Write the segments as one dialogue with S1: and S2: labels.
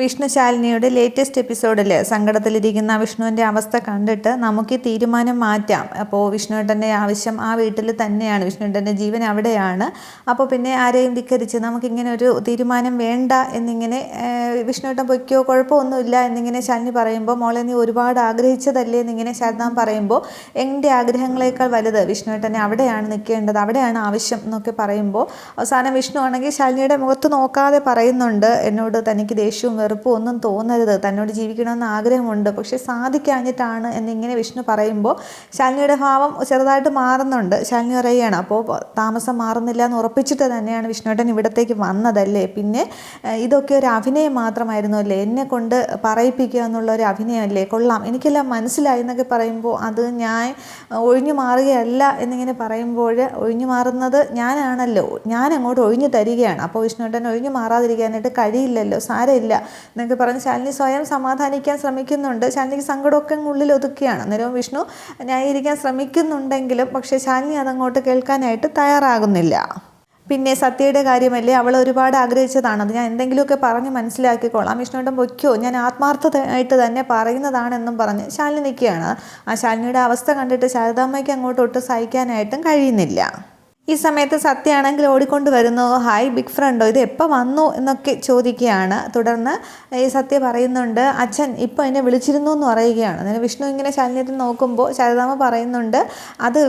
S1: വിഷ്ണുശാലിനിയുടെ latest എപ്പിസോഡിൽ സങ്കടത്തിലിരിക്കുന്ന വിഷ്ണുവിന്റെ അവസ്ഥ കണ്ടിട്ട് നമുക്ക് തീരുമാനം മാറ്റാം. അപ്പോൾ വിഷ്ണുവേട്ടന്റെ ആവശ്യം ആ വീട്ടിൽ തന്നെയാണ്. വിഷ്ണുവേട്ടന്റെ ജീവൻ അവിടെയാണ്. അപ്പോൾ പിന്നെ ആരെയും ധിക്കരിച്ച് നമുക്കിങ്ങനെ ഒരു തീരുമാനം വേണ്ട എന്നിങ്ങനെ വിഷ്ണുവേട്ടൻ പൊയ്ക്കോ കുഴപ്പമൊന്നുമില്ല എന്നിങ്ങനെ ശാലിനി പറയുമ്പോൾ മോളെ നീ ഒരുപാട് ആഗ്രഹിച്ചതല്ലേ എന്നിങ്ങനെ ശാരദാൻ പറയുമ്പോൾ എന്റെ ആഗ്രഹങ്ങളേക്കാൾ വലുത് വിഷ്ണുവേട്ടനെ അവിടെയാണ് നിൽക്കേണ്ടത് അവിടെയാണ് ആവശ്യം എന്നൊക്കെ പറയുമ്പോൾ അവസാനം വിഷ്ണു ആണെങ്കിൽ ശാലിനിയുടെ മുഖത്ത് നോക്കാതെ പറയുന്നുണ്ട്. എന്നോട് തനിക്ക് ദേഷ്യവും വെറുപ്പും ഒന്നും തോന്നരുത്. തന്നോട് ജീവിക്കണമെന്ന് ആഗ്രഹമുണ്ട്. പക്ഷേ സാധിക്കാഞ്ഞിട്ടാണ് എന്നിങ്ങനെ വിഷ്ണു പറയുമ്പോൾ ശാലിനിയുടെ ഭാവം ചെറുതായിട്ട് മാറുന്നുണ്ട്. ശാലിനി പറയുകയാണ് അപ്പോൾ താമസം മാറുന്നില്ല എന്ന് ഉറപ്പിച്ചിട്ട് തന്നെയാണ് വിഷ്ണുവേട്ടൻ ഇവിടത്തേക്ക് വന്നതല്ലേ? പിന്നെ ഇതൊക്കെ ഒരു അഭിനയം മാത്രമായിരുന്നു അല്ലേ എന്നെ കൊണ്ട് പറയിപ്പിക്കുക എന്നുള്ള ഒരു അഭിനയമല്ലേ? കൊള്ളാം. എനിക്കെല്ലാം മനസ്സിലായി എന്നൊക്കെ പറയുമ്പോൾ അത് ഞാൻ ഒഴിഞ്ഞു മാറുകയല്ല എന്നിങ്ങനെ പറയുമ്പോൾ ഒഴിഞ്ഞു മാറുന്നത് ഞാനാണല്ലോ. ഞാൻ അങ്ങോട്ട് ഒഴിഞ്ഞു തരികയാണ്. അപ്പോൾ വിഷ്ണുവേട്ടൻ ഒഴിഞ്ഞു മാറാതിരിക്കാനായിട്ട് കഴിയില്ലല്ലോ. സാരമില്ല. എന്നൊക്കെ പറഞ്ഞ് ശാലിനി സ്വയം സമാധാനിക്കാൻ ശ്രമിക്കുന്നുണ്ട്. ശാലിനിക്ക് സങ്കടമൊക്കെ ഉള്ളിൽ ഒതുക്കുകയാണ് അന്നേരം വിഷ്ണു ന്യായീകരിക്കാൻ ശ്രമിക്കുന്നുണ്ടെങ്കിലും പക്ഷേ ശാലിനി അതങ്ങോട്ട് കേൾക്കാനായിട്ട് തയ്യാറാകുന്നില്ല. പിന്നെ സത്യയുടെ കാര്യമല്ലേ? അവൾ ഒരുപാട് ആഗ്രഹിച്ചതാണ്. അത് ഞാൻ എന്തെങ്കിലുമൊക്കെ പറഞ്ഞ് മനസ്സിലാക്കിക്കോളാം. വിഷ്ണുവേട്ടൻ പൊയ്ക്കോ. ഞാൻ ആത്മാർത്ഥമായിട്ട് തന്നെ പറയുന്നതാണെന്നും പറഞ്ഞ് ശാലിനിക്കുകയാണ് ആ ശാലിനിയുടെ അവസ്ഥ കണ്ടിട്ട് ശാരദാമ്മയ്ക്ക് അങ്ങോട്ട് സഹിക്കാനായിട്ടും കഴിയുന്നില്ല. ഈ സമയത്ത് സത്യയാണെങ്കിൽ ഓടിക്കൊണ്ട് വരുന്നു ഹായ് ബിഗ് ഫ്രണ്ടോ ഇത് എപ്പോൾ വന്നു? എന്നൊക്കെ ചോദിക്കുകയാണ്. തുടർന്ന് ഈ സത്യ പറയുന്നുണ്ട് അച്ഛൻ ഇപ്പോൾ എന്നെ വിളിച്ചിരുന്നു എന്ന് പറയുകയാണ്. അങ്ങനെ വിഷ്ണു ഇങ്ങനെ ശരീരത്തിൽ നോക്കുമ്പോൾ ശരതാമ പറയുന്നുണ്ട് അത്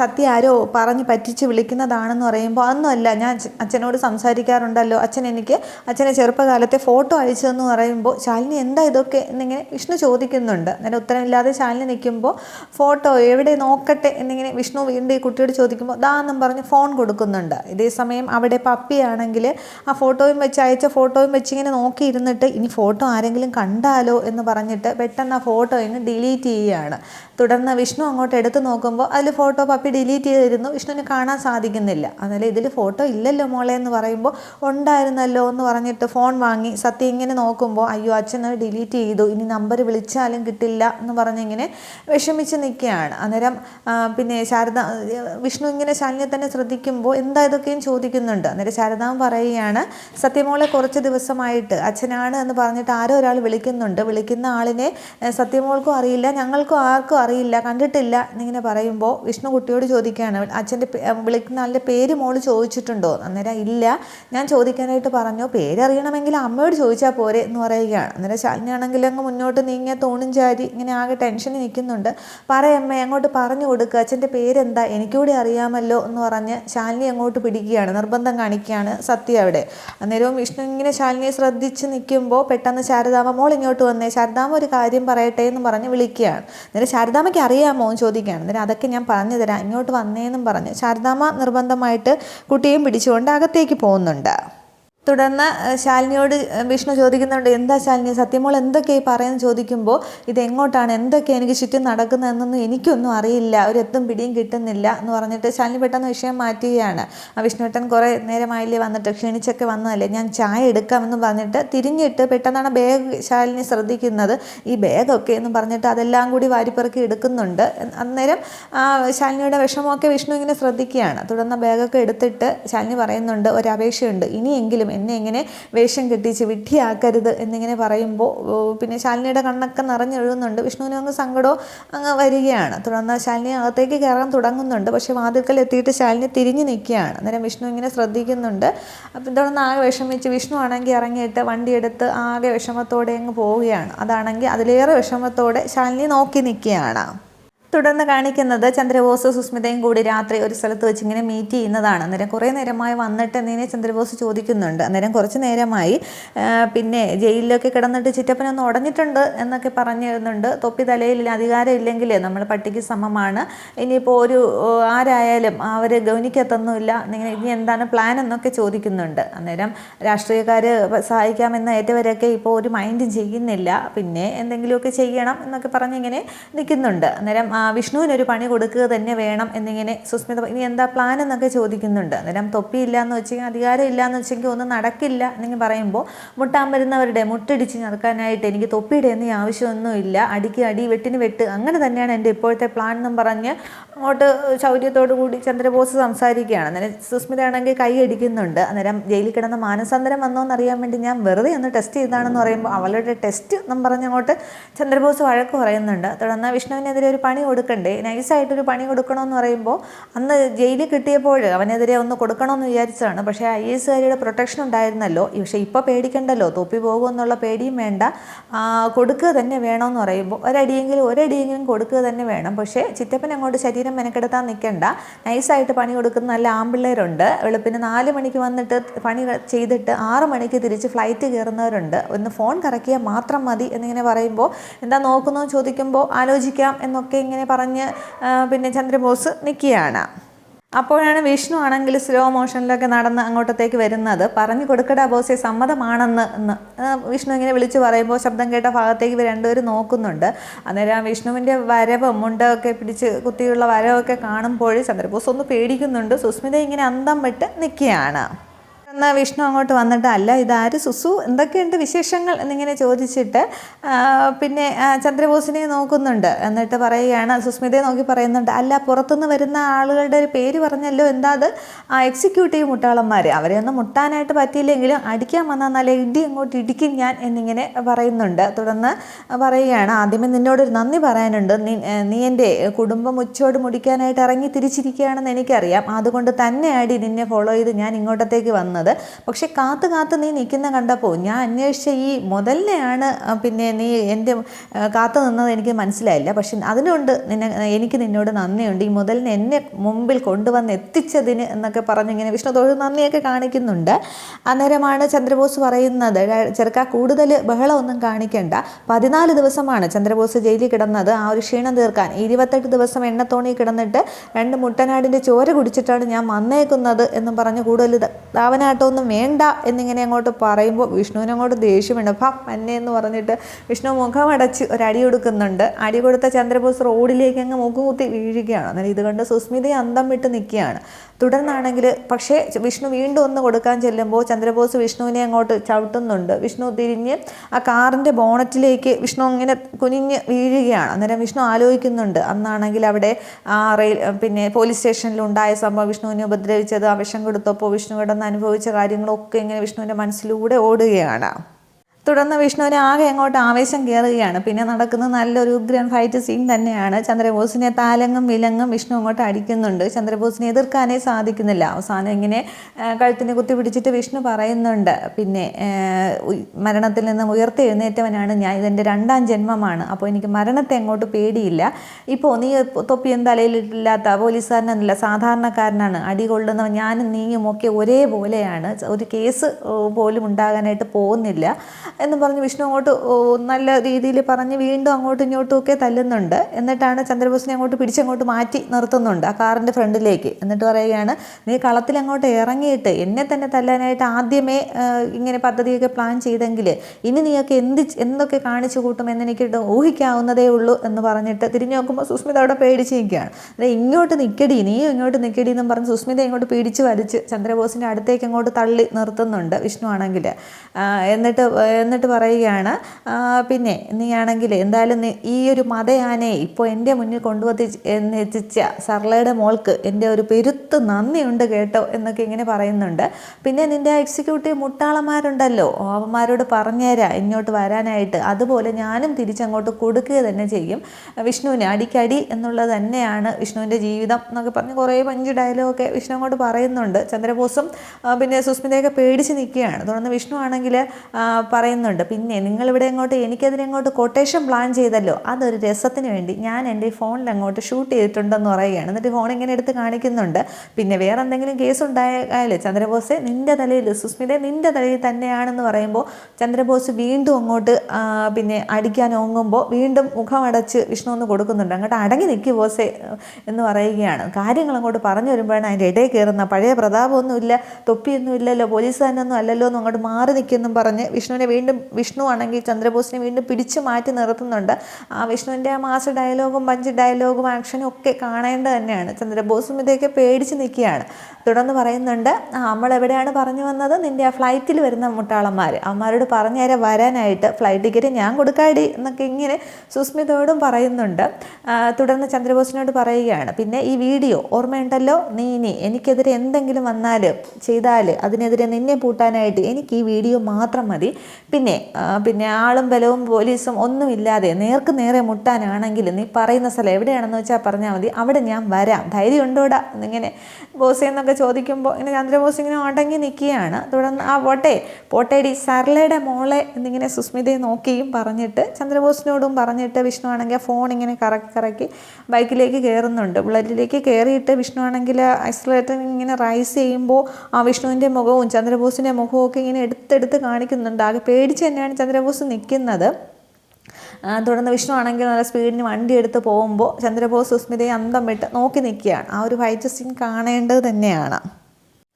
S1: സത്യ ആരോ പറഞ്ഞ് പറ്റിച്ച് വിളിക്കുന്നതാണെന്ന് പറയുമ്പോൾ അതൊന്നുമല്ല ഞാൻ അച്ഛനോട് സംസാരിക്കാറുണ്ടല്ലോ അച്ഛൻ എനിക്ക് അച്ഛനെ ചെറുപ്പകാലത്തെ ഫോട്ടോ അയച്ചതെന്ന് പറയുമ്പോൾ ശാലിനി എന്താ ഇതൊക്കെ എന്നിങ്ങനെ വിഷ്ണു ചോദിക്കുന്നുണ്ട്. അന്നേരം ഉത്തരമില്ലാതെ ശാലിനി നിൽക്കുമ്പോൾ ഫോട്ടോ എവിടെ നോക്കട്ടെ? എന്നിങ്ങനെ വിഷ്ണു വീണ്ടും ഈ കുട്ടിയോട് ചോദിക്കുമ്പോൾ ദാ എന്നും പറഞ്ഞ് ഫോൺ കൊടുക്കുന്നുണ്ട്. ഇതേ സമയം അവിടെ പപ്പിയാണെങ്കിൽ ആ ഫോട്ടോയും വെച്ച് അയച്ച ഫോട്ടോയും വെച്ച് ഇങ്ങനെ നോക്കിയിരുന്നിട്ട് ഇനി ഫോട്ടോ ആരെങ്കിലും കണ്ടാലോ എന്ന് പറഞ്ഞിട്ട് പെട്ടെന്ന് ആ ഫോട്ടോ ഇങ്ങ് ഡിലീറ്റ് ചെയ്യുകയാണ്. തുടർന്ന് വിഷ്ണു അങ്ങോട്ട് എടുത്ത് നോക്കുമ്പോൾ അതിൽ ഫോട്ടോ പപ്പി ഡിലീറ്റ് ചെയ്തിരുന്നു. വിഷ്ണുവിന് കാണാൻ സാധിക്കുന്നില്ല. അന്നേരം ഇതിൽ ഫോട്ടോ ഇല്ലല്ലോ മോളെ എന്ന് പറയുമ്പോൾ ഉണ്ടായിരുന്നല്ലോ എന്ന് പറഞ്ഞിട്ട് ഫോൺ വാങ്ങി സത്യം ഇങ്ങനെ നോക്കുമ്പോൾ അയ്യോ അച്ഛൻ ഡിലീറ്റ് ചെയ്തു. ഇനി നമ്പർ വിളിച്ചാലും കിട്ടില്ല എന്ന് പറഞ്ഞിങ്ങനെ വിഷമിച്ച് നിൽക്കുകയാണ്. അന്നേരം പിന്നെ ശാരദ വിഷ്ണു ഇങ്ങനെ ശാലിനെ തന്നെ ശ്രദ്ധിക്കുമ്പോൾ എന്താ ഇതൊക്കെയും ചോദിക്കുന്നുണ്ട്. അന്നേരം ശാരദാം പറയുകയാണ് സത്യമോളെ കുറച്ച് ദിവസമായിട്ട് അച്ഛനാണ് എന്ന് പറഞ്ഞിട്ട് ആരോ ഒരാൾ വിളിക്കുന്നുണ്ട്. വിളിക്കുന്ന ആളിനെ സത്യമോൾക്കും അറിയില്ല ഞങ്ങൾക്കും ആർക്കും അറിയില്ല കണ്ടിട്ടില്ല എന്നിങ്ങനെ പറയുമ്പോൾ വിഷ്ണു കുട്ടിയോട് ചോദിക്കുകയാണ് അച്ഛന്റെ വിളിക്കുന്ന ആളുടെ പേര് മോൾ ചോദിച്ചിട്ടുണ്ടോ? അന്നേരം ഇല്ല ഞാൻ ചോദിക്കാനായിട്ട് പറഞ്ഞു. പേരറിയണമെങ്കിൽ അമ്മയോട് ചോദിച്ചാൽ പോരെ എന്ന് പറയുകയാണ്. അന്നേരം ശാലിനിയാണെങ്കിൽ അങ്ങ് മുന്നോട്ട് നീങ്ങിയ തോണും ചാരി ഇങ്ങനെ ആകെ ടെൻഷനിൽ നിൽക്കുന്നുണ്ട്. പറയമ്മ അങ്ങോട്ട് പറഞ്ഞു കൊടുക്കുക അച്ഛന്റെ പേരെന്താ? എനിക്കൂടെ അറിയാമല്ലോ എന്ന് പറഞ്ഞ് ശാലിനി അങ്ങോട്ട് പിടിക്കുകയാണ്. നിർബന്ധം കാണിക്കുകയാണ് സത്യ അവിടെ. അന്നേരവും വിഷ്ണു ഇങ്ങനെ ശാലിനിയെ ശ്രദ്ധിച്ച് നിൽക്കുമ്പോൾ പെട്ടെന്ന് ശാരദാമ മോൾ ഇങ്ങോട്ട് വന്നേ ശാരദാമ ഒരു കാര്യം പറയട്ടെ എന്ന് പറഞ്ഞ് വിളിക്കുകയാണ്. അന്നേരം ശാരദാമയ്ക്ക് അറിയാമോ എന്ന് ചോദിക്കുകയാണ്. അന്നേരം അതൊക്കെ ഞാൻ പറഞ്ഞു തരാം ഇങ്ങോട്ട് വന്നേന്നും പറഞ്ഞ്. ശാരദാമ നിർബന്ധമായിട്ട് കുട്ടിയെയും പിടിച്ചുകൊണ്ട് അകത്തേക്ക് പോകുന്നുണ്ട്. തുടർന്ന് ശാലിനിയോട് വിഷ്ണു ചോദിക്കുന്നുണ്ട് എന്താ ശാലിനി സത്യമോൾ എന്തൊക്കെയായി പറയുന്ന ചോദിക്കുമ്പോൾ ഇത് എങ്ങോട്ടാണ് എന്തൊക്കെ എനിക്ക് ചുറ്റും നടക്കുന്നതെന്നൊന്നും എനിക്കൊന്നും അറിയില്ല ഒരെത്തും പിടിയും കിട്ടുന്നില്ല എന്ന് പറഞ്ഞിട്ട് ശാലിനി പെട്ടെന്ന് വിഷയം മാറ്റുകയാണ്. ആ വിഷ്ണുവേട്ടൻ കുറേ നേരമായില്ലേ വന്നിട്ട് ക്ഷീണിച്ചൊക്കെ വന്നതല്ലേ ഞാൻ ചായ എടുക്കാമെന്ന് പറഞ്ഞിട്ട് തിരിഞ്ഞിട്ട് പെട്ടെന്നാണ് ബാഗ് ശാലിനി ശ്രദ്ധിക്കുന്നത് ഈ ബാഗൊക്കെ എന്ന് പറഞ്ഞിട്ട് അതെല്ലാം കൂടി വാരിപ്പെറുക്കി എടുക്കുന്നുണ്ട്. അന്നേരം ആ ശാലിനിയുടെ വിഷമമൊക്കെ വിഷ്ണു ഇങ്ങനെ ശ്രദ്ധിക്കുകയാണ്. തുടർന്ന് ബാഗൊക്കെ എടുത്തിട്ട് ശാലിനി പറയുന്നുണ്ട് ഒരു അപേക്ഷയുണ്ട് ഇനിയെങ്കിലും എന്നെ ഇങ്ങനെ വേഷം കെട്ടിച്ച് വിഡ്ഢിയാക്കരുത് എന്നിങ്ങനെ പറയുമ്പോൾ പിന്നെ ശാലിനിയുടെ കണ്ണൊക്കെ നിറഞ്ഞൊഴുകുന്നുണ്ട്. വിഷ്ണുവിന് അങ്ങ് സങ്കടവും അങ്ങ് വരികയാണ്. തുടർന്ന് ശാലിനി അകത്തേക്ക് കയറാൻ തുടങ്ങുന്നുണ്ട്. പക്ഷേ വാതിൽക്കൽ എത്തിയിട്ട് ശാലിനി തിരിഞ്ഞു നിൽക്കുകയാണ്. അന്നേരം വിഷ്ണു ഇങ്ങനെ ശ്രദ്ധിക്കുന്നുണ്ട്. അപ്പം തുടർന്ന് ആകെ വിഷമിച്ച് വിഷ്ണു ആണെങ്കിൽ ഇറങ്ങിയിട്ട് വണ്ടിയെടുത്ത് ആകെ വിഷമത്തോടെ അങ്ങ് പോവുകയാണ്. അതാണെങ്കിൽ അതിലേറെ വിഷമത്തോടെ ശാലിനി നോക്കി നിൽക്കുകയാണ്. തുടർന്ന് കാണിക്കുന്നത് ചന്ദ്രബോസ് സുസ്മിതയും കൂടി രാത്രി ഒരു സ്ഥലത്ത് വെച്ച് ഇങ്ങനെ മീറ്റ് ചെയ്യുന്നതാണ്. അന്നേരം കുറേ നേരമായി വന്നിട്ട് എന്തിനെ ചന്ദ്രബോസ് ചോദിക്കുന്നുണ്ട്. അന്നേരം കുറച്ച് നേരമായി പിന്നെ ജയിലിലൊക്കെ കിടന്നിട്ട് ചിറ്റപ്പനൊന്ന് ഉടഞ്ഞിട്ടുണ്ട് എന്നൊക്കെ പറഞ്ഞിരുന്നുണ്ട്. തൊപ്പി തലയിൽ അധികാരം ഇല്ലെങ്കിൽ നമ്മൾ പട്ടിക്ക് സമമാണ്. ഇനിയിപ്പോൾ ഒരു ആരായാലും അവർ ഗൗനിക്കത്തൊന്നുമില്ല. ഇങ്ങനെ ഇനി എന്താണ് പ്ലാൻ എന്നൊക്കെ ചോദിക്കുന്നുണ്ട്. അന്നേരം രാഷ്ട്രീയക്കാർ സഹായിക്കാമെന്ന് ഏറ്റവരൊക്കെ ഇപ്പോൾ ഒരു മൈൻഡ് ചെയ്യുന്നില്ല. പിന്നെ എന്തെങ്കിലുമൊക്കെ ചെയ്യണം എന്നൊക്കെ പറഞ്ഞിങ്ങനെ നിൽക്കുന്നുണ്ട്. അന്നേരം വിഷ്ണുവിനൊരു പണി കൊടുക്കുക തന്നെ വേണം എന്നിങ്ങനെ സുസ്മിത ഇനി എന്താ പ്ലാൻ എന്നൊക്കെ ചോദിക്കുന്നുണ്ട്. അന്നേരം തൊപ്പിയില്ല എന്ന് വെച്ചെങ്കിൽ അധികാരം ഇല്ല എന്ന് വെച്ചെങ്കിൽ ഒന്നും നടക്കില്ല എന്നെങ്കിൽ പറയുമ്പോൾ മുട്ടാൻ വരുന്നവരുടെ മുട്ടിടിച്ച് നടക്കാനായിട്ട് എനിക്ക് തൊപ്പിയുടെ എന്നീ ആവശ്യമൊന്നുമില്ല. അടിക്ക് അടി വെട്ടിന് വെട്ട് അങ്ങനെ തന്നെയാണ് എന്റെ ഇപ്പോഴത്തെ പ്ലാൻ എന്നും പറഞ്ഞ് അങ്ങോട്ട് ശൗര്യത്തോടു കൂടി ചന്ദ്രബോസ് സംസാരിക്കുകയാണ്. അന്നേരം സുസ്മിത ആണെങ്കിൽ കൈ അടിക്കുന്നുണ്ട്. അന്നേരം ജയിലിൽ കിടന്ന മാനസാന്തരം വന്നോ എന്നറിയാൻ വേണ്ടി ഞാൻ വെറുതെ ഒന്ന് ടെസ്റ്റ് ചെയ്താണെന്ന് പറയുമ്പോൾ അവളുടെ ടെസ്റ്റ് എന്നും പറഞ്ഞ് അങ്ങോട്ട് ചന്ദ്രബോസ് വഴക്ക് പറയുന്നുണ്ട്. തുടർന്ന് വിഷ്ണുവിനെതിരെ ഒരു പണി കൊടുക്കണ്ടേ? നൈസായിട്ടൊരു പണി കൊടുക്കണമെന്ന് പറയുമ്പോൾ അന്ന് ജയിലിൽ കിട്ടിയപ്പോൾ അവനെതിരെ ഒന്ന് കൊടുക്കണമെന്ന് വിചാരിച്ചതാണ്. പക്ഷേ ഐ എസ് കാരിയുടെ പ്രൊട്ടക്ഷൻ ഉണ്ടായിരുന്നല്ലോ. പക്ഷേ ഇപ്പോൾ പേടിക്കണ്ടല്ലോ. തൊപ്പി പോകുമെന്നുള്ള പേടിയും വേണ്ട. കൊടുക്കുക തന്നെ വേണമെന്ന് പറയുമ്പോൾ ഒരടിയെങ്കിലും ഒരടിയെങ്കിലും കൊടുക്കുക തന്നെ വേണം. പക്ഷേ ചിറ്റപ്പൻ അങ്ങോട്ട് ശരീരം മെനക്കെടുത്താൻ നിൽക്കണ്ട നൈസായിട്ട് പണി കൊടുക്കുന്ന നല്ല ആമ്പിള്ളേരുണ്ട്. വെളുപ്പിന് നാല് മണിക്ക് വന്നിട്ട് പണി ചെയ്തിട്ട് ആറ് മണിക്ക് തിരിച്ച് ഫ്ലൈറ്റ് കയറുന്നവരുണ്ട്. ഒന്ന് ഫോൺ കറക്കിയാൽ മാത്രം മതി എന്നിങ്ങനെ പറയുമ്പോൾ എന്താ നോക്കുന്നു ചോദിക്കുമ്പോൾ ആലോചിക്കാം എന്നൊക്കെ ഇങ്ങനെ പറഞ്ഞ് ആ, പിന്നെ ചന്ദ്രബോസ് നിൽക്കുകയാണ്. അപ്പോഴാണ് വിഷ്ണു ആണെങ്കിൽ സ്ലോ മോഷനിലൊക്കെ നടന്ന് അങ്ങോട്ടത്തേക്ക് വരുന്നത്. പറഞ്ഞു കൊടുക്കടാ ബോസെ സമ്മതമാണെന്ന് എന്ന് വിഷ്ണു ഇങ്ങനെ വിളിച്ചു പറയുമ്പോൾ ശബ്ദം കേട്ട ഭാഗത്തേക്ക് ഇവർ രണ്ടുപേരും നോക്കുന്നുണ്ട്. അന്നേരം വിഷ്ണുവിന്റെ വരവും മുണ്ടൊക്കെ പിടിച്ച് കുത്തിയുള്ള വരവൊക്കെ കാണുമ്പോൾ ചന്ദ്രബോസ് ഒന്ന് പേടിക്കുന്നുണ്ട്. സുസ്മിത ഇങ്ങനെ അന്തം വിട്ട് നിൽക്കുകയാണ്. എന്നാൽ വിഷ്ണു അങ്ങോട്ട് വന്നിട്ട് അല്ല ഇതാര് സുസു. എന്തൊക്കെയുണ്ട് വിശേഷങ്ങൾ എന്നിങ്ങനെ ചോദിച്ചിട്ട് പിന്നെ ചന്ദ്രബോസിനെ നോക്കുന്നുണ്ട്. എന്നിട്ട് പറയുകയാണ് സുസ്മിതയെ നോക്കി പറയുന്നുണ്ട് അല്ല പുറത്തുനിന്ന് വരുന്ന ആളുകളുടെ ഒരു പേര് പറഞ്ഞല്ലോ എന്താ അത്? എക്സിക്യൂട്ടീവ് മുട്ടാളന്മാർ അവരെ ഒന്നും മുട്ടാനായിട്ട് പറ്റിയില്ലെങ്കിലും അടിക്കാൻ വന്നാൽ നല്ല ഇടി അങ്ങോട്ട് ഇടിക്കും ഞാൻ എന്നിങ്ങനെ പറയുന്നുണ്ട്. തുടർന്ന് പറയുകയാണ് ആദ്യമേ നിന്നോടൊരു നന്ദി പറയാനുണ്ട്. നീ നീ എന്റെ കുടുംബം ഉച്ചയോട് മുടിക്കാനായിട്ട് ഇറങ്ങി തിരിച്ചിരിക്കുകയാണെന്ന് എനിക്കറിയാം. അതുകൊണ്ട് തന്നെയാടി നിന്നെ ഫോളോ ചെയ്ത് ഞാൻ ഇങ്ങോട്ടത്തേക്ക് വന്നത്. പക്ഷെ കാത്തു കാത്ത് നീ നിൽക്കുന്ന കണ്ടപ്പോൾ ഞാൻ അന്വേഷിച്ച ഈ മുതലിനെയാണ് പിന്നെ നീ എന്റെ കാത്തു നിന്നത് എനിക്ക് മനസ്സിലായില്ല. പക്ഷെ അതിനുകൊണ്ട് നിന്നെ എനിക്ക് നിന്നോട് നന്ദിയുണ്ട്. ഈ മുതലിനെ എന്നെ മുമ്പിൽ കൊണ്ടുവന്ന് എത്തിച്ചതിന് എന്നൊക്കെ പറഞ്ഞ് ഇങ്ങനെ വിഷ്ണു തൊഴിൽ നന്ദിയൊക്കെ കാണിക്കുന്നുണ്ട്. അന്നേരമാണ് ചന്ദ്രബോസ് പറയുന്നത് ചെറുക്കാ കൂടുതൽ ബഹളമൊന്നും കാണിക്കേണ്ട. പതിനാല് ദിവസമാണ് ചന്ദ്രബോസ് ജയിലിൽ കിടന്നത്. ആ ഒരു ക്ഷീണം തീർക്കാൻ ഇരുപത്തെട്ട് ദിവസം എണ്ണത്തോണി കിടന്നിട്ട് രണ്ട് മുട്ടനാടിന്റെ ചോര കുടിച്ചിട്ടാണ് ഞാൻ വന്നേക്കുന്നത് എന്നും പറഞ്ഞ് കൂടുതൽ ദ- ധാവനാട്ടമൊന്നും വേണ്ട എന്നിങ്ങനെ അങ്ങോട്ട് പറയുമ്പോൾ വിഷ്ണുവിനങ്ങോട്ട് ദേഷ്യമുണ്ട്. ഭ മന്നെ എന്ന് പറഞ്ഞിട്ട് വിഷ്ണു മുഖമടച്ച് ഒരു അടി കൊടുക്കുന്നുണ്ട്. അടി കൊടുത്ത ചന്ദ്രബോസ് റോഡിലേക്ക് അങ്ങ് മുഖം കുത്തി വീഴുകയാണ്. അന്നേരം ഇത് കണ്ട് സുസ്മിതയെ അന്തം വിട്ട് നിൽക്കുകയാണ്. തുടർന്നാണെങ്കിൽ പക്ഷേ വിഷ്ണു വീണ്ടും ഒന്ന് കൊടുക്കാൻ ചെല്ലുമ്പോൾ ചന്ദ്രബോസ് വിഷ്ണുവിനെ അങ്ങോട്ട് ചവിട്ടുന്നുണ്ട്. വിഷ്ണു തിരിഞ്ഞ് ആ കാറിന്റെ ബോണറ്റിലേക്ക് വിഷ്ണു ഇങ്ങനെ കുനിഞ്ഞ് വീഴുകയാണ്. അന്നേരം വിഷ്ണു ആലോചിക്കുന്നുണ്ട്. അന്നാണെങ്കിൽ അവിടെ ആ റെയിൽ പിന്നെ പോലീസ് സ്റ്റേഷനിൽ ഉണ്ടായ സംഭവം വിഷ്ണുവിനെ ഉപദ്രവിച്ചത് ആ വിഷം കൊടുത്തപ്പോൾ വിഷ്ണു കിടന്ന് അനുഭവിച്ച കാര്യങ്ങളൊക്കെ ഇങ്ങനെ വിഷ്ണുവിന്റെ മനസ്സിലൂടെ ഓടുകയാണ്. തുടർന്ന് വിഷ്ണുവിനെ ആകെ അങ്ങോട്ട് ആവേശം കയറുകയാണ് പിന്നെ നടക്കുന്ന നല്ലൊരു ഉഗ്രൻ ഫൈറ്റ് സീൻ തന്നെയാണ്. ചന്ദ്രബോസിനെ താലങ്ങും വിലങ്ങും വിഷ്ണു അങ്ങോട്ട് അടിക്കുന്നുണ്ട്. ചന്ദ്രബോസിനെ എതിർക്കാനേ സാധിക്കുന്നില്ല. അവസാനം ഇങ്ങനെ കഴുത്തിനെ കുത്തി പിടിച്ചിട്ട് വിഷ്ണു പറയുന്നുണ്ട്. പിന്നെ മരണത്തിൽ നിന്ന് ഉയർത്തെഴുന്നേറ്റവനാണ് ഞാൻ. ഇതെന്റെ രണ്ടാം ജന്മമാണ്. അപ്പോൾ എനിക്ക് മരണത്തെ അങ്ങോട്ട് പേടിയില്ല. ഇപ്പോൾ നീ തൊപ്പിയും തലയിലില്ലാത്ത പോലീസുകാരനല്ല സാധാരണക്കാരനാണ്. അടി കൊള്ളുന്നവൻ ഞാനും നീയും ഒക്കെ ഒരേപോലെയാണ്. ഒരു കേസ് പോലും ഉണ്ടാകാനായിട്ട് പോകുന്നില്ല. എന്ന് പറഞ്ഞ് വിഷ്ണു അങ്ങോട്ട് നല്ല രീതിയിൽ പറഞ്ഞ് വീണ്ടും അങ്ങോട്ടും ഇങ്ങോട്ടും ഒക്കെ തല്ലുന്നുണ്ട്. എന്നിട്ടാണ് ചന്ദ്രബോസിനെ അങ്ങോട്ട് പിടിച്ചങ്ങോട്ട് മാറ്റി നിർത്തുന്നുണ്ട് ആ കാറിന്റെ ഫ്രണ്ടിലേക്ക്. എന്നിട്ട് പറയുകയാണ് നീ കളത്തിൽ അങ്ങോട്ട് ഇറങ്ങിയിട്ട് എന്നെ തന്നെ തല്ലാനായിട്ട് ആദ്യമേ ഇങ്ങനെ പദ്ധതിയൊക്കെ പ്ലാൻ ചെയ്തെങ്കിൽ ഇനി നീയൊക്കെ എന്ത് എന്തൊക്കെ കാണിച്ചു കൂട്ടുമെന്ന് എനിക്ക് ഊഹിക്കാവുന്നതേ ഉള്ളൂ എന്ന് പറഞ്ഞിട്ട് തിരിഞ്ഞു നോക്കുമ്പോൾ സുസ്മിത അവിടെ പേടിച്ച് നിൽക്കുകയാണ് അതെ ഇങ്ങോട്ട് നിൽക്കടി നീ ഇങ്ങോട്ട് നിൽക്കടി എന്നും പറഞ്ഞ് സുസ്മിത ഇങ്ങോട്ട് പിടിച്ച് വലിച്ച് ചന്ദ്രബോസിന്റെ അടുത്തേക്ക് അങ്ങോട്ട് തള്ളി നിർത്തുന്നുണ്ട് വിഷ്ണു ആണെങ്കിൽ. എന്നിട്ട് എന്നിട്ട് പറയുകയാണ് പിന്നെ നീയാണെങ്കിൽ എന്തായാലും ഈ ഒരു മതയാനെ ഇപ്പോൾ എന്റെ മുന്നിൽ കൊണ്ടുവത്തി എത്തിച്ച സർലയുടെ മോൾക്ക് എന്റെ ഒരു പെരുത്ത് നന്ദിയുണ്ട് കേട്ടോ എന്നൊക്കെ ഇങ്ങനെ പറയുന്നുണ്ട്. പിന്നെ നിന്റെ എക്സിക്യൂട്ടീവ് മുട്ടാളന്മാരുണ്ടല്ലോ അവന്മാരോട് പറഞ്ഞുതരാം ഇങ്ങോട്ട് വരാനായിട്ട്. അതുപോലെ ഞാനും തിരിച്ചങ്ങോട്ട് കൊടുക്കുക തന്നെ ചെയ്യും. വിഷ്ണുവിനെ അടിക്കടി എന്നുള്ളത് തന്നെയാണ് വിഷ്ണുവിന്റെ ജീവിതം എന്നൊക്കെ പറഞ്ഞ് കുറേ പഞ്ച് ഡയലോഗൊക്കെ വിഷ്ണു അങ്ങോട്ട് പറയുന്നുണ്ട്. ചന്ദ്രബോസും പിന്നെ സുസ്മിതയൊക്കെ പേടിച്ച് നിൽക്കുകയാണ്. തുടർന്ന് വിഷ്ണു ആണെങ്കിൽ പറയുന്നുണ്ട് പിന്നെ നിങ്ങളിവിടെ അങ്ങോട്ട് എനിക്കെതിരെ അങ്ങോട്ട് കൊട്ടേഷൻ പ്ലാൻ ചെയ്തല്ലോ അതൊരു രസത്തിന് വേണ്ടി ഞാൻ എന്റെ ഫോണിൽ അങ്ങോട്ട് ഷൂട്ട് ചെയ്തിട്ടുണ്ടെന്ന് പറയുകയാണ്. എന്നിട്ട് ഫോൺ ഇങ്ങനെ എടുത്ത് കാണിക്കുന്നുണ്ട് പിന്നെ വേറെ എന്തെങ്കിലും കേസ് ഉണ്ടായാലേ ചന്ദ്രബോസ് നിന്റെ തലയിൽ സുസ്മിത നിന്റെ തലയിൽ തന്നെയാണെന്ന് പറയുമ്പോൾ ചന്ദ്രബോസ് വീണ്ടും അങ്ങോട്ട് പിന്നെ അടിക്കാൻ ഓങ്ങുമ്പോൾ വീണ്ടും മുഖമടച്ച് വിഷ്ണു ഒന്ന് കൊടുക്കുന്നുണ്ട്. അങ്ങോട്ട് അടങ്ങി നിൽക്കി ബോസെ എന്ന് പറയുകയാണ്. കാര്യങ്ങൾ അങ്ങോട്ട് പറഞ്ഞു വരുമ്പോഴാണ് അതിന്റെ ഇടയിൽ കയറുന്ന പഴയ പ്രതാപമൊന്നുമില്ല തൊപ്പിയൊന്നും ഇല്ലല്ലോ പോലീസുകാരനൊന്നും അല്ലല്ലോ എന്ന് അങ്ങോട്ട് മാറി നിൽക്കുമെന്നും പറഞ്ഞ് വിഷ്ണുവിനെ വീണ്ടും വിഷ്ണു ആണെങ്കിൽ ചന്ദ്രബോസിനെ വീണ്ടും പിടിച്ചു മാറ്റി നിർത്തുന്നുണ്ട്. ആ വിഷ്ണുവിന്റെ ആ മാസ ഡയലോഗും പഞ്ച് ഡയലോഗും ആക്ഷനും ഒക്കെ കാണേണ്ടത് തന്നെയാണ്. ചന്ദ്രബോസും ഇതൊക്കെ പേടിച്ച് നിൽക്കുകയാണ്. തുടർന്ന് പറയുന്നുണ്ട് നമ്മൾ എവിടെയാണ് പറഞ്ഞു വന്നത്? നിന്റെ ആ ഫ്ലൈറ്റിൽ വരുന്ന മുട്ടാളന്മാർ പറഞ്ഞു തരാൻ വരാനായിട്ട്. ഫ്ലൈറ്റ് ടിക്കറ്റ് ഞാൻ കൊടുക്കാടി എന്നൊക്കെ ഇങ്ങനെ സുസ്മിതയോടും പറയുന്നുണ്ട്. തുടർന്ന് ചന്ദ്രബോസിനോട് പറയുകയാണ് പിന്നെ ഈ വീഡിയോ ഓർമ്മയുണ്ടല്ലോ? നീ ഇനി എനിക്കെതിരെ എന്തെങ്കിലും വന്നാൽ ചെയ്താൽ അതിനെതിരെ നിന്നെ പൂട്ടാനായിട്ട് എനിക്ക് ഈ വീഡിയോ മാത്രം മതി. പിന്നെ പിന്നെ ആളും ബലവും പോലീസും ഒന്നുമില്ലാതെ നേർക്ക് നേരെ മുട്ടാനാണെങ്കിൽ നീ പറയുന്ന സ്ഥലം എവിടെയാണെന്ന് വെച്ചാൽ പറഞ്ഞാൽ മതി. അവിടെ ഞാൻ വരാം. ധൈര്യം ഉണ്ടോടാ? എന്നിങ്ങനെ ബോസേ എന്നൊക്കെ ചോദിക്കുമ്പോൾ ഇങ്ങനെ ചന്ദ്രബോസ് ഇങ്ങനെ അടങ്ങി നിൽക്കുകയാണ് തുടർന്ന് ആ പോട്ടെ പോട്ടേടി സർലയുടെ മോളെ എന്നിങ്ങനെ സുസ്മിതയെ നോക്കിയും പറഞ്ഞിട്ട് ചന്ദ്രബോസിനോടും പറഞ്ഞിട്ട് വിഷ്ണു ആണെങ്കിൽ ഫോൺ ഇങ്ങനെ കറക്കി കറക്കി ബൈക്കിലേക്ക് കയറുന്നുണ്ട് ബുള്ളറ്റിലേക്ക് കയറിയിട്ട് വിഷ്ണു ആണെങ്കിൽ ഐസൊലേറ്റർ ഇങ്ങനെ റൈസ് ചെയ്യുമ്പോൾ ആ വിഷ്ണുവിന്റെ മുഖവും ചന്ദ്രബോസിന്റെ മുഖവും ഒക്കെ ഇങ്ങനെ എടുത്തെടുത്ത് കാണിക്കുന്നുണ്ട്. ആകെ പേടിച്ച് തന്നെയാണ് ചന്ദ്രബോസ് നിൽക്കുന്നത് തുടർന്ന് വിഷ്ണു ആണെങ്കിൽ നല്ല സ്പീഡിന് വണ്ടി എടുത്ത് പോകുമ്പോൾ ചന്ദ്രബോസ് സുസ്മിതയെ അന്തം വിട്ട് നോക്കി നിൽക്കുകയാണ്. ആ ഒരു ഫൈറ്റ് സീൻ കാണേണ്ടത് തന്നെയാണ്.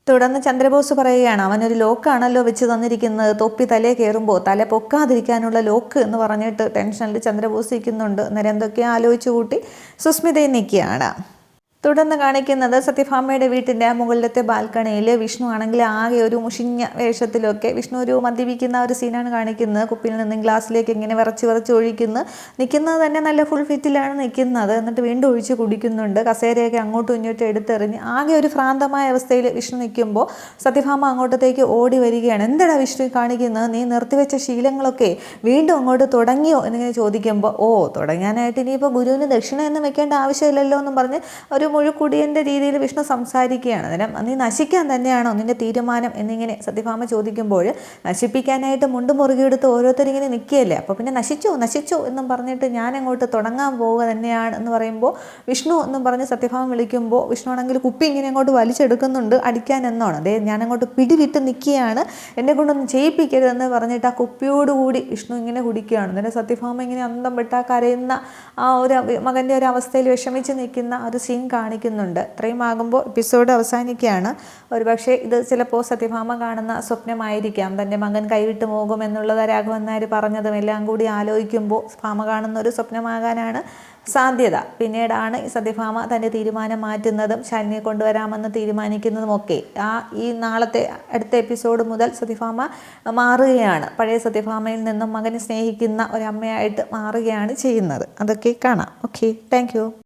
S1: തുടർന്ന് ചന്ദ്രബോസ് പറയുകയാണ് അവനൊരു ലോക്കാണല്ലോ വെച്ച് തന്നിരിക്കുന്നത്. തൊപ്പി തലേ കയറുമ്പോൾ തല പൊക്കാതിരിക്കാനുള്ള ലോക്ക് എന്ന് പറഞ്ഞിട്ട് ടെൻഷനിൽ ചന്ദ്രബോസ് ഇരിക്കുന്നുണ്ട് അന്നേരം എന്തൊക്കെയോ ആലോചിച്ച് കൂട്ടി സുസ്മിതയെ നിൽക്കുകയാണ്. തുടർന്ന് കാണിക്കുന്നത് സത്യഭാമയുടെ വീട്ടിന്റെ മുകളിലത്തെ ബാൽക്കണിയിൽ വിഷ്ണു ആണെങ്കിൽ ആകെ ഒരു മുഷിഞ്ഞ വേഷത്തിലൊക്കെ വിഷ്ണു ഒരു മദ്യപിക്കുന്ന ഒരു സീനാണ് കാണിക്കുന്നത്. കുപ്പിയിൽ നിന്നും ഗ്ലാസ്സിലേക്ക് ഇങ്ങനെ വിറച്ച് വിറച്ച് ഒഴിക്കുന്നു. നിൽക്കുന്നത് തന്നെ നല്ല ഫുൾ ഫിറ്റിലാണ് നിൽക്കുന്നത്. എന്നിട്ട് വീണ്ടും ഒഴിച്ച് കുടിക്കുന്നുണ്ട്. കസേരയൊക്കെ അങ്ങോട്ടും ഇങ്ങോട്ടും എടുത്തെറിഞ്ഞ് ആകെ ഒരു ഭ്രാന്തമായ അവസ്ഥയിൽ വിഷ്ണു നിൽക്കുമ്പോൾ സത്യഭാമ അങ്ങോട്ടത്തേക്ക് ഓടി വരികയാണ്. എന്താണ് വിഷ്ണു കാണിക്കുന്നത്? നീ നിർത്തിവെച്ച ശീലങ്ങളൊക്കെ വീണ്ടും അങ്ങോട്ട് തുടങ്ങിയോ? എന്നിങ്ങനെ ചോദിക്കുമ്പോൾ ഓ തുടങ്ങാനായിട്ട് ഇനിയിപ്പോൾ ഗുരുവിന് ദക്ഷിണ എന്ന് വെക്കേണ്ട ആവശ്യമില്ലല്ലോ എന്നും പറഞ്ഞ് ഒരു മുഴുക്കുടിയന്റെ രീതിയിൽ വിഷ്ണു സംസാരിക്കുകയാണ്. അന്നേരം നീ നശിക്കാൻ തന്നെയാണോ നിന്റെ തീരുമാനം എന്നിങ്ങനെ സത്യഭാമ ചോദിക്കുമ്പോൾ നശിപ്പിക്കാനായിട്ട് മുണ്ട് മുറുകിയെടുത്ത് ഓരോരുത്തരിങ്ങനെ നിൽക്കുകയല്ലേ? അപ്പോൾ പിന്നെ നശിച്ചോ? നശിച്ചോ എന്നും പറഞ്ഞിട്ട് ഞാൻ അങ്ങോട്ട് തുടങ്ങാൻ പോവുക തന്നെയാണ് എന്ന് പറയുമ്പോൾ വിഷ്ണു എന്നും പറഞ്ഞ് സത്യഭാമം വിളിക്കുമ്പോൾ വിഷ്ണു ആണെങ്കിൽ കുപ്പി ഇങ്ങനെ അങ്ങോട്ട് വലിച്ചെടുക്കുന്നുണ്ട് അടിക്കാൻ എന്നാണ്. അതേ ഞാൻ അങ്ങോട്ട് പിടിവിട്ട് നിൽക്കുകയാണ്. എന്നെ കൊണ്ടൊന്നും ചെയ്യിപ്പിക്കരുതെന്ന് പറഞ്ഞിട്ട് ആ കുപ്പിയോടുകൂടി വിഷ്ണു ഇങ്ങനെ കുടിക്കുകയാണ്. എന്നിട്ട് സത്യഭാമ ഇങ്ങനെ അന്തം വിട്ടാ കരയുന്ന ആ ഒരു മകന്റെ ഒരു അവസ്ഥയിൽ വിഷമിച്ച് നിൽക്കുന്ന ആ ഒരു സീൻ കാണിക്കുന്നുണ്ട്. ഇത്രയും ആകുമ്പോൾ എപ്പിസോഡ് അവസാനിക്കുകയാണ്. ഒരുപക്ഷെ ഇത് ചിലപ്പോൾ സത്യഭാമ കാണുന്ന സ്വപ്നമായിരിക്കാം. തന്റെ മകൻ കൈവിട്ട് പോകും എന്നുള്ളത് രാഘവൻ നായർ പറഞ്ഞതും എല്ലാം കൂടി ആലോചിക്കുമ്പോൾ ഭാമ കാണുന്ന ഒരു സ്വപ്നമാകാനാണ് സാധ്യത. പിന്നീടാണ് സത്യഭാമ തന്റെ തീരുമാനം മാറ്റുന്നതും ശാലിനിയെ കൊണ്ടുവരാമെന്ന് തീരുമാനിക്കുന്നതുമൊക്കെ. ആ ഈ നാളത്തെ അടുത്ത എപ്പിസോഡ് മുതൽ സത്യഭാമ മാറുകയാണ്. പഴയ സത്യഭാമയിൽ നിന്നും മകനെ സ്നേഹിക്കുന്ന ഒരമ്മയായിട്ട് മാറുകയാണ് ചെയ്യുന്നത്. അതൊക്കെ കാണാം. Okay thank